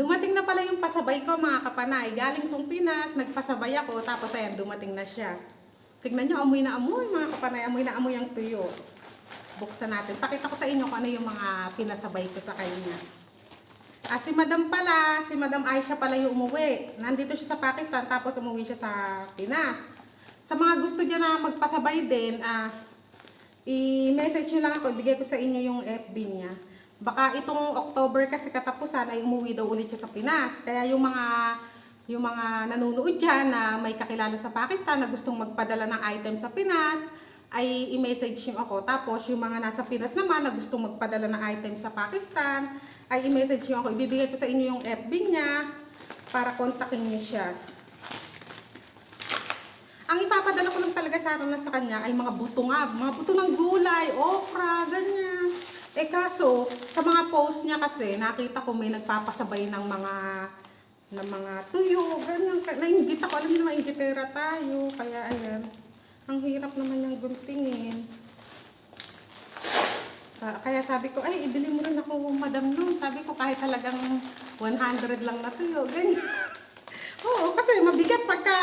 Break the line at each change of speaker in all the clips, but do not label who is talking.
Dumating na pala yung pasabay ko mga kapanay. Galing tong Pinas, nagpasabay ako, tapos ayan, dumating na siya. Tignan nyo, amoy na amoy mga kapanay, amoy na amoy ang tuyo. Buksan natin. Pakita ko sa inyo kung ano yung mga pinasabay ko sa kanya. Ah, si Madam pala, si Madam Aisha pala yung umuwi. Nandito siya sa Pakistan, tapos umuwi siya sa Pinas. Sa mga gusto niya na magpasabay din, ah, i-message nyo lang ako, ibigay ko sa inyo yung FB niya. Baka itong October kasi katapusan ay umuwi daw ulit siya sa Pinas. Kaya yung mga yung mga nanonood dyan na may kakilala sa Pakistan na gustong magpadala ng item sa Pinas, ay i-message nyo ako. Tapos yung mga nasa Pinas naman na gustong magpadala ng item sa Pakistan, ay i-message nyo ako. Ibibigay ko sa inyo yung FB niya para kontakin nyo siya. Ang ipapadala ko lang talaga sa na sa kanya ay mga buto nga, mga buto ng gulay, okra, ganyan. Eh kaso, sa mga post niya kasi, nakita ko may nagpapasabay ng mga ng mga tuyo, ganyan. Nainggit ako, alam niyo naman, inggitera tayo. Kaya ayan, ang hirap naman yung guntingin. Kaya sabi ko, ay, ibili mo rin ako, madam, nun. Sabi ko, kahit talagang 100 lang na tuyo, ganyan. Oo, kasi mabigat pagka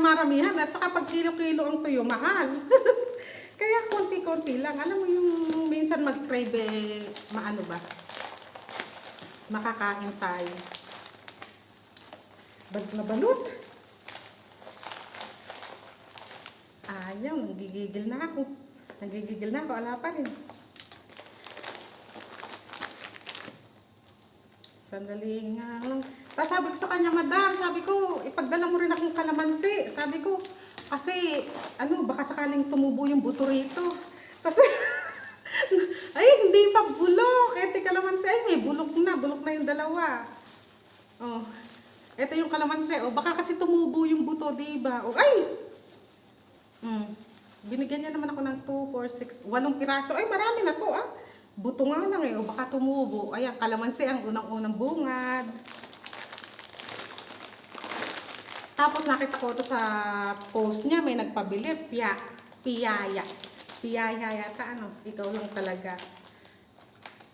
maramihan at saka pag kilo-kilo ang tuyo, mahal. Kaya konti-konti lang. Alam mo yung minsan mag-crave, eh, maano ba? Makakain tayo. Balot na balot. Ayaw, nanggigigil na ako. Nanggigigil na ako, ala pa rin. Sandali nga. Tapos sabi ko sa kanya, madam, sabi ko, ipagdala mo rin akong kalamansi. Sabi ko, kasi, ano, baka sakaling tumubo yung buto rito. Tapos, ay, hindi pa bulok. Yung kalamansi, may bulok na. Bulok na yung dalawa. Oh, ito yung kalamansi. Oh, baka kasi tumubo yung buto, di ba? Oh, ay! Hmm. Binigyan niya naman ako ng 2, 4, 6, 8 piraso. Ay, marami na to, ah. Buto nga lang eh. O baka tumubo. Ayan, kalamansi ang unang-unang bungad. Tapos nakita ko to sa post niya, may nagpabili, piya, piyaya. Piyaya yata, ano, ikaw lang talaga.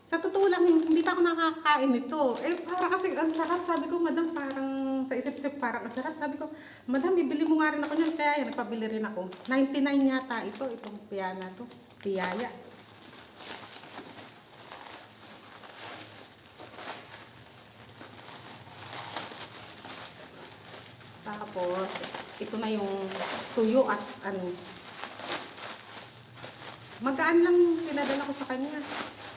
Sa totoo lang, hindi pa ako nakakain nito. Eh, para kasi ang sarap. Sabi ko, madam, parang sa isip-isip parang ang sarap. Sabi ko, madam, ibili mo nga rin ako niyan. Kaya yan, nagpabili rin ako. 99 yata ito, itong piyana to. Piyaya. Tapos, ito na yung tuyo at ano. Magaan lang pinadala ko sa kanya.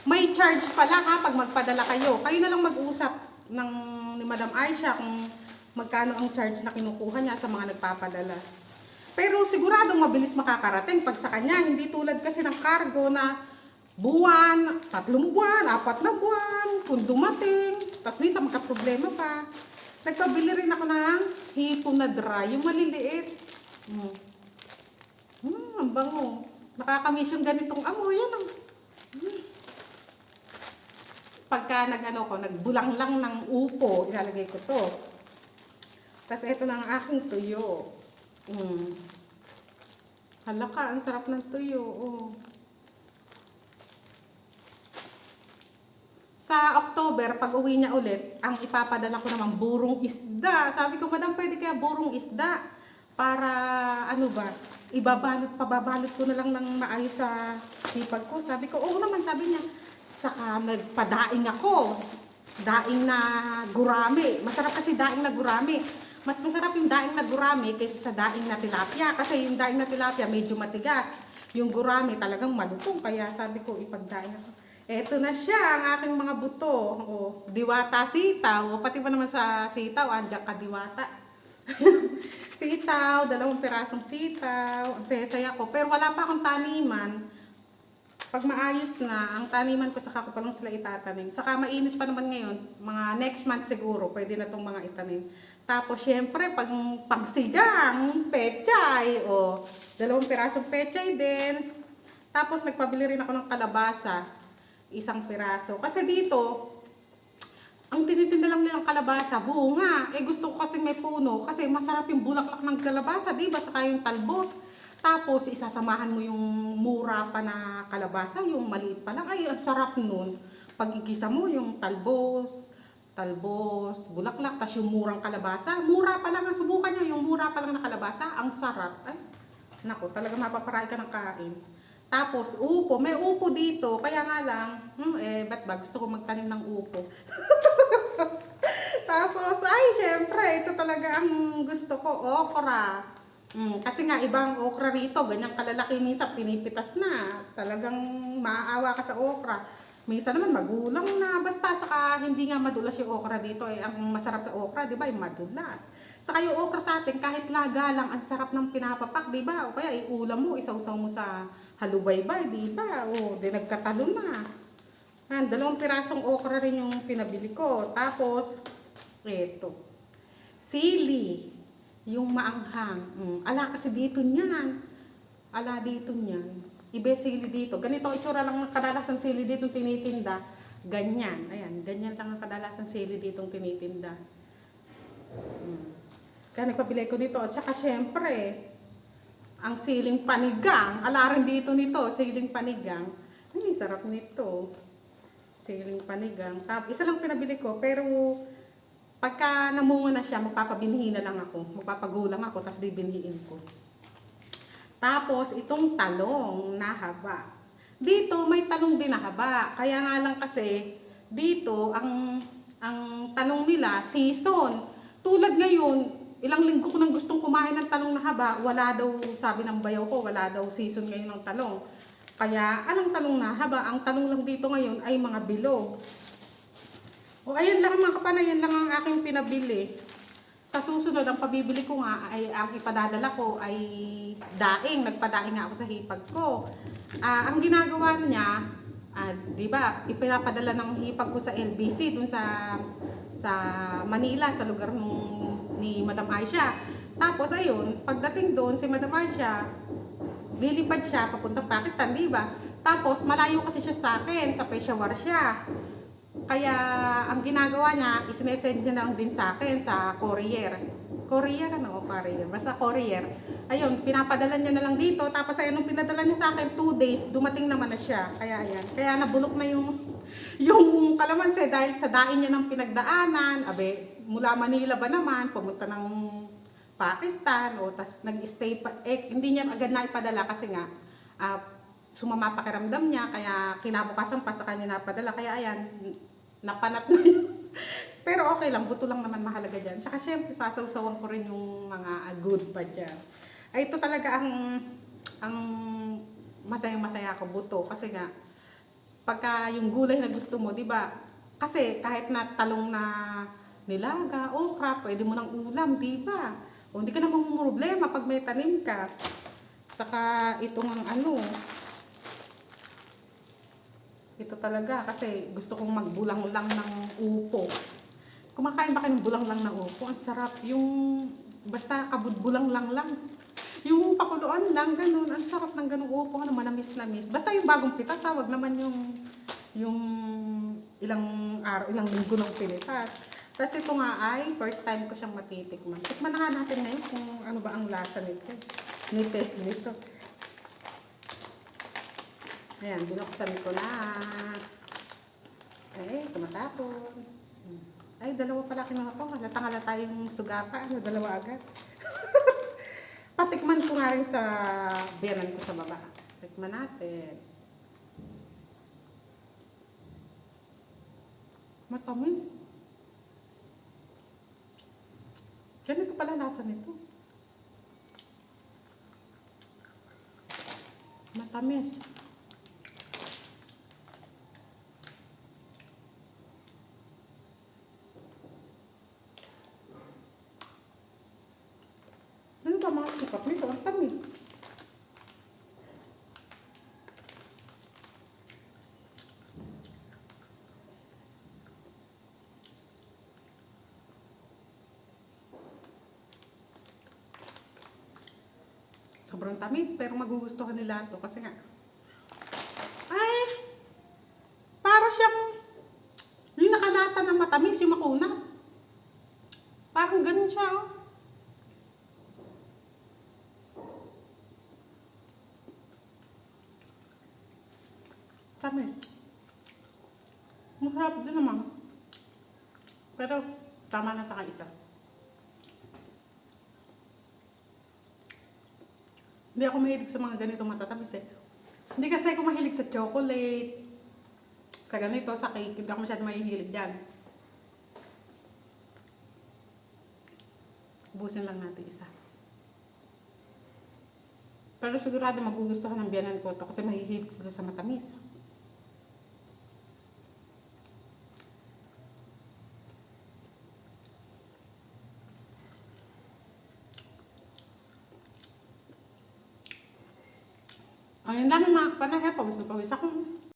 May charge pala ha pag magpadala kayo. Kayo na lang mag-usap ng ni Madam Aisha kung magkano ang charge na kinukuha niya sa mga nagpapadala. Pero siguradong mabilis makakarating pag sa kanya. Hindi tulad kasi ng cargo na buwan, tatlong buwan, apat na buwan, kung dumating. Tapos minsan magka-problema pa. Nagpabili rin ako ng hipon na dry, yung maliliit. Hmm. Hmm, ang bango. Nakakamiss yung ganitong amoy. Yan ang. Hmm. Pagka nag-ano ko, nagbulang lang ng upo, ilalagay ko to. Tapos ito na ang aking tuyo. Hmm. Hala ka, ang sarap ng tuyo. Oh. Sa October, pag uwi niya ulit, ang ipapadala ko naman burong isda. Sabi ko, madam, pwede kaya burong isda? Para, ano ba, ibabalot, pababalot ko na lang ng maayos sa hipag ko. Sabi ko, oo naman, sabi niya. Saka nagpadaing ako. Daing na gurami. Masarap kasi daing na gurami. Mas masarap yung daing na gurami kaysa sa daing na tilapia. Kasi yung daing na tilapia medyo matigas. Yung gurami talagang malutong. Kaya sabi ko, ipagdaing ako. Eto na siya, ang aking mga buto. O, diwata sitaw. O, pati ba naman sa sitaw, andyan ka diwata. sitaw, dalawang pirasong sitaw. Ang saya-saya ko. Pero wala pa akong taniman. Pag maayos na, ang taniman ko, saka ko pa lang sila itatanim. Saka mainit pa naman ngayon, mga next month siguro, pwede na itong mga itanim. Tapos, syempre, pag pagsigang, pechay, o, dalawang pirasong pechay din. Tapos, nagpabili rin ako ng kalabasa, isang piraso. Kasi dito, ang tinitinda lang nilang kalabasa, bunga. Eh gusto ko kasi may puno kasi masarap yung bulaklak ng kalabasa, di ba? Saka yung talbos. Tapos isasamahan mo yung mura pa na kalabasa, yung maliit pa lang. Ay, ang sarap nun. Pag igisa mo yung talbos, talbos, bulaklak, tas yung murang kalabasa. Mura pa lang, ang subukan nyo, yung mura pa lang na kalabasa, ang sarap. Ay, naku, talaga mapaparay ka ng kain. Tapos, upo. May upo dito, kaya nga lang, hmm, eh, ba't ba gusto ko magtanim ng upo? Tapos, ay, syempre, ito talaga ang gusto ko, okra. Mm, kasi nga, ibang okra rito, ganyang kalalaki minsan, pinipitas na. Talagang maaawa ka sa okra. Minsan naman magulang na, basta saka hindi nga madulas yung okra dito. Eh, ang masarap sa okra, di ba, yung madulas. Saka yung okra sa atin, kahit laga lang, ang sarap ng pinapapak, di ba? O kaya iulam mo, isawsaw mo sa halubaybay, di ba? O, di nagkatalo na. Yan, dalawang pirasong okra rin yung pinabili ko. Tapos, eto. Sili. Yung maanghang. Mm. Ala kasi dito niyan. Ala dito niyan. Ibe sili dito. Ganito ang itsura lang ng kadalasan sili dito tinitinda. Ganyan. Ayan. Ganyan lang ang kadalasan sili dito tinitinda. Mm. Kaya nagpapilay ko dito. At saka syempre, ang siling panigang. Ala rin dito nito. Siling panigang. Ay, sarap nito siling panigang. Tap, isa lang pinabili ko, pero pagka namunga na siya, magpapabinhi na lang ako. Magpapagulang ako, tapos bibinhiin ko. Tapos, itong talong na haba. Dito, may talong din na haba. Kaya nga lang kasi, dito, ang, ang talong nila, season. Tulad ngayon, ilang linggo ko nang gustong kumain ng talong na haba, wala daw, sabi ng bayaw ko, wala daw season ngayon ng talong. Kaya, anong talong na haba? Ang talong lang dito ngayon ay mga bilog. O ayun lang mga kapanay, yan lang ang aking pinabili. Sa susunod, ang pabibili ko nga ay ang ipadadala ko ay daing. Nagpadaing nga ako sa hipag ko. Ah, ang ginagawa niya, ah, di ba, ipinapadala ng hipag ko sa LBC dun sa sa Manila, sa lugar nung, ni Madam Aisha. Tapos ayun, pagdating doon si Madam Aisha, lilipad siya papuntang Pakistan, di ba? Tapos malayo kasi siya sa akin, sa Peshawar siya. Kaya ang ginagawa niya, isinesend niya lang din sa akin sa courier. Courier ano courier? Basta courier. Ayun, pinapadala niya na lang dito. Tapos ayun, nung pinadala niya sa akin, two days, dumating naman na siya. Kaya ayan. Kaya nabulok na yung, yung kalamansi dahil sa dain niya ng pinagdaanan. Abe, mula Manila ba naman, pumunta ng Pakistan o tas nag-stay pa eh hindi niya agad na ipadala kasi nga ah, sumama pakiramdam niya kaya kinabukasan pa sa kanya napadala kaya ayan napanat na yun. Pero okay lang, buto lang naman mahalaga dyan. Saka syempre, sasawsawan ko rin yung mga good pa dyan. Ay, ito talaga ang, ang masayang-masaya ako, buto. Kasi nga, pagka yung gulay na gusto mo, di ba? Kasi kahit na talong na nilaga, okra, pwede mo ng ulam, di ba? O hindi ka naman problema pag may tanim ka. Saka itong ang ano, ito talaga kasi gusto kong magbulang lang ng upo. Kumakain ba kayo ng bulang lang ng upo? Ang sarap. Yung basta kabudbulang lang lang. Yung pakuluan lang, ganun. Ang sarap ng ganung upo. Ano, manamis-namis. Basta yung bagong pitas, ha? Wag naman yung yung ilang araw, ilang linggo ng pinitas. Kasi ito nga ay first time ko siyang matitikman. Tikman na nga natin ngayon kung ano ba ang lasa nito. Nito, nito. Ayan, binuksan ko na. Ay, tumatapon. Ay, dalawa pala kinuha ko. Halatang halata yung sugapa. Ano, dalawa agad. Patikman ko nga rin sa biyanan ko sa baba. Tikman natin. Matamis. Ganito pala lasa nito. Matamis. Ano ba mga sikap nito? Ang tamis. Sobrang tamis, pero magugustuhan nila ito kasi nga, ay, para siyang, yung nakalata ng matamis, yung makunat. Parang ganun siya, oh. Tamis. Masarap din naman. Pero tama na sa kaisa. Hindi ako mahilig sa mga ganitong matatamis eh. Hindi kasi ako mahilig sa chocolate. Sa ganito, sa cake, hindi ako masyado mahihilig dyan. Ubusin lang natin isa. Pero sigurado magugustuhan ng biyanan ko to kasi mahihilig sila sa matamis. Ayun lang mga kapanay, pawis na pawis ako.